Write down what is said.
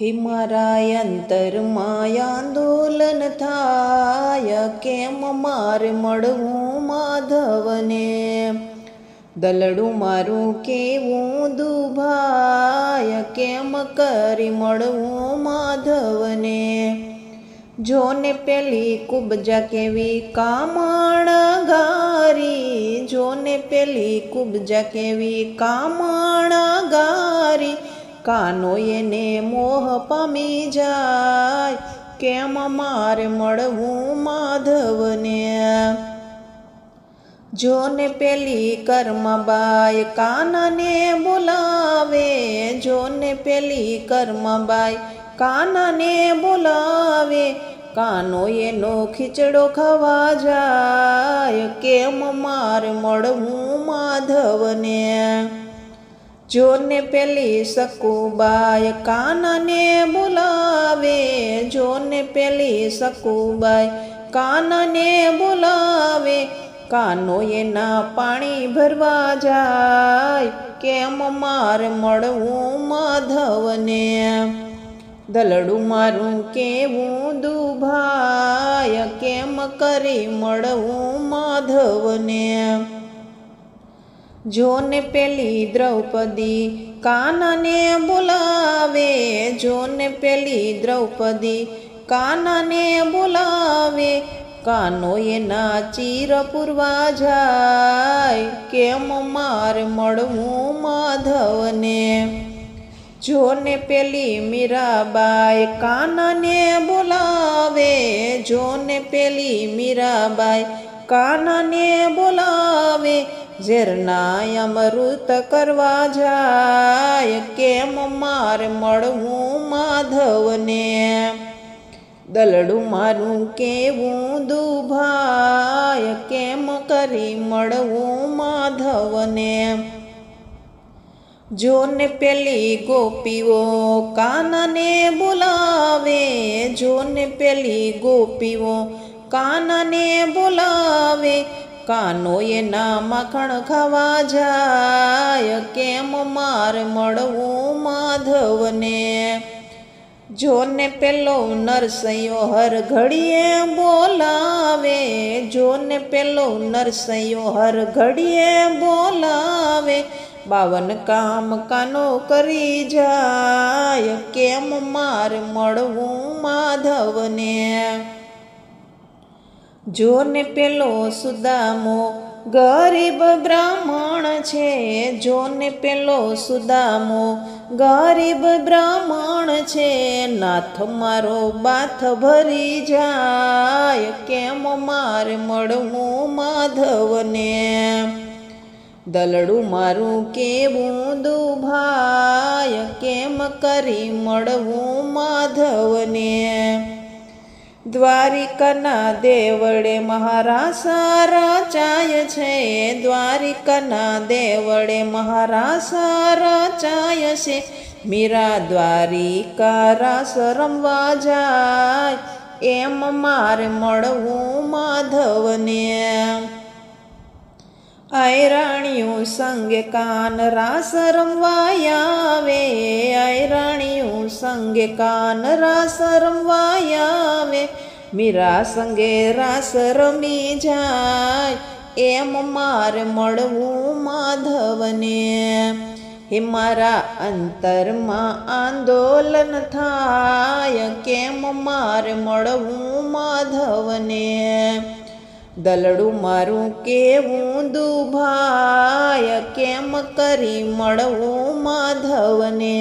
હે મારા અંતરમાં આંદોલન થાય, કેમ મારે મળવું માધવને? દલડું મારું કેવું દુભાય, કેમ કરી મળવું માધવને? જોને પેલી કુબજા કેવી કામણ ગારી જોને પેલી કુબજા કેવી કામણ ગારી કાનો એને મોહ પામી જાય. કેમ મારે મળવું માધવને? જોને પેલી કર્મબાઈ કાનાને બોલાવે. જોને પેલી કર્મબાઈ કાનાને બોલાવે. કાનો એનો ખીચડો ખાવા જાય. કેમ માર મળવું માધવને? જોને પેલી સકુબાઈ કાનને બોલાવે, જોને પેલી સકુબાઈ કાનને બોલાવે, કાનો એના પાણી ભરવા જાય, કેમ માર મળવું માધવને? દલડું મારું કેવું દુભાય, કેમ કરી મળવું માધવને? જોને પેલી દ્રૌપદી કાનાને બોલાવે, જોને પેલી દ્રૌપદી કાનાને બોલાવે કાનો એના ચીર પૂરવા જાય, કેમ માર મળવું માધવને? જોને પેલી મીરાબાઈ કાનાને બોલાવે, જોને પેલી મીરાબાઈ કાનાને બોલાવે ઝેરના અમૃત કરવા જાય. કેમ માર મળવું માધવને? દલડું મારું કેવું દુભાય, કેમ કરી મળવું માધવને? જોને પેલી ગોપીઓ કાનને બોલાવે, જોને પેલી ગોપીઓ કાનાને બોલાવે કાનો એના માખણ ખાવા જાય, કેમ માર મળવું માધવને? જોને પેલો નરસૈયો હર ઘડીએ બોલાવે, જોને પેલો નરસૈયો હર ઘડીએ બોલાવે, બાવન કામ કાનો કરી જાય, કેમ માર મળવું માધવને? જોને પેલો સુદામો ગરીબ બ્રાહ્મણ છે. જોને પેલો સુદામો ગરીબ બ્રાહ્મણ છે. નાથ મારો બાથ ભરી જાય, કેમ મારે મળવું માધવને? દલડું મારું કેવું દુભાય, કેમ કરી મળવું માધવને? દ્વારિકાના દેવળે મહારાસા રચાય છે. દ્વારિકાના દેવળે મહારાસા રચાય છે. મીરા દ્વારિકા રાસ રમવા જાય. એમ મારે મળવું માધવને. આયરાણીયું સંગે કાન રાસ રમવા આયરાણીયું સંગે કાન રાસ રમવાયાવે મીરા સંગે રાસ રમી જાય એમ મારે મળવું માધવને હે મારા અંતરમાં આંદોલન થાય કેમ મારે મળવું માધવને દલડું મારું કેવું દુભાય કેમ કરી મળવું માધવને